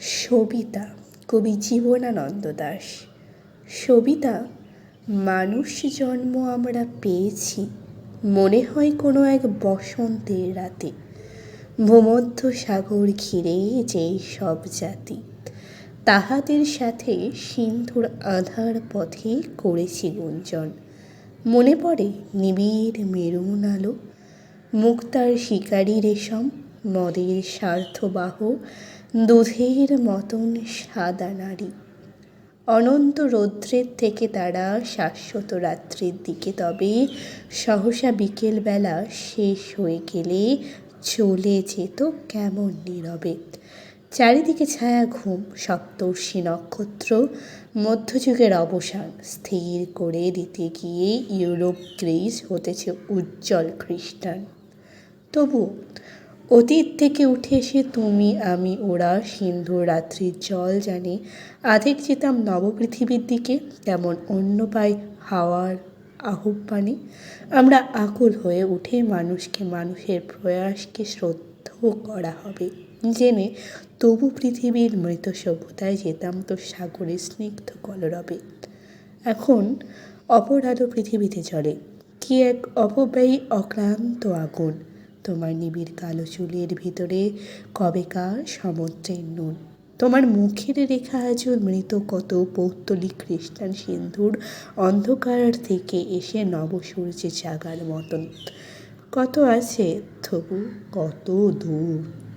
সবিতা কবি জীবনানন্দ দাশ সবিতা, মানুষ জন্ম আমরা পেয়েছি, মনে হয় কোনো এক বসন্তের রাতে। ভূমধ্য সাগর ঘিরে যেই সব জাতি, তাহাদের সাথে সিন্ধুর আধার পথে করেছি গুঞ্জন। মনে পড়ে নিবিড় মেরুন আলো মুক্তার শিকারী রেশম মদের স্বার্থবাহ, দুধের মতন সাদা নারী। অনন্ত রৌদ্রের থেকে তারা শাশ্বত রাত্রির দিকে তবে সহসা বিকেলবেলা শেষ হয়ে গেলে চলে যেত কেমন নীরবে। চারিদিকে ছায়া ঘুম, সপ্তর্ষি নক্ষত্র, মধ্যযুগের অবসান স্থির করে দিতে গিয়ে ইউরোপ গ্রিস হতেছে উজ্জ্বল খ্রিস্টান তবু অতীত থেকে উঠে এসে তুমি, আমি, ওরা, সিন্ধু রাত্রির জল জানি, আধেক যেতাম নবপৃথিবীর দিকে, তেমন অন্য পাই হাওয়ার আহ্বানে। আমরা আকুল হয়ে উঠে মানুষকে মানুষের প্রয়াসকে শ্রদ্ধ করা হবে। জেনে তবু পৃথিবীর মৃত সভ্যতায় যেতাম তো সাগরের স্নিগ্ধ কলরবে। এখন অপর আলো পৃথিবীতে চলে। কি এক অপব্যয়ী অক্লান্ত আগুন। তোমার নিবিড় কালো চুলের ভিতরে কবেকার সমুদ্রের নুন। তোমার মুখের রেখা আজও মৃত কত পৌত্তলিক খ্রিস্টান সিন্ধুর অন্ধকার থেকে এসে নবসূর্যে জাগার মতন। কত আছে, তবু কত দূর?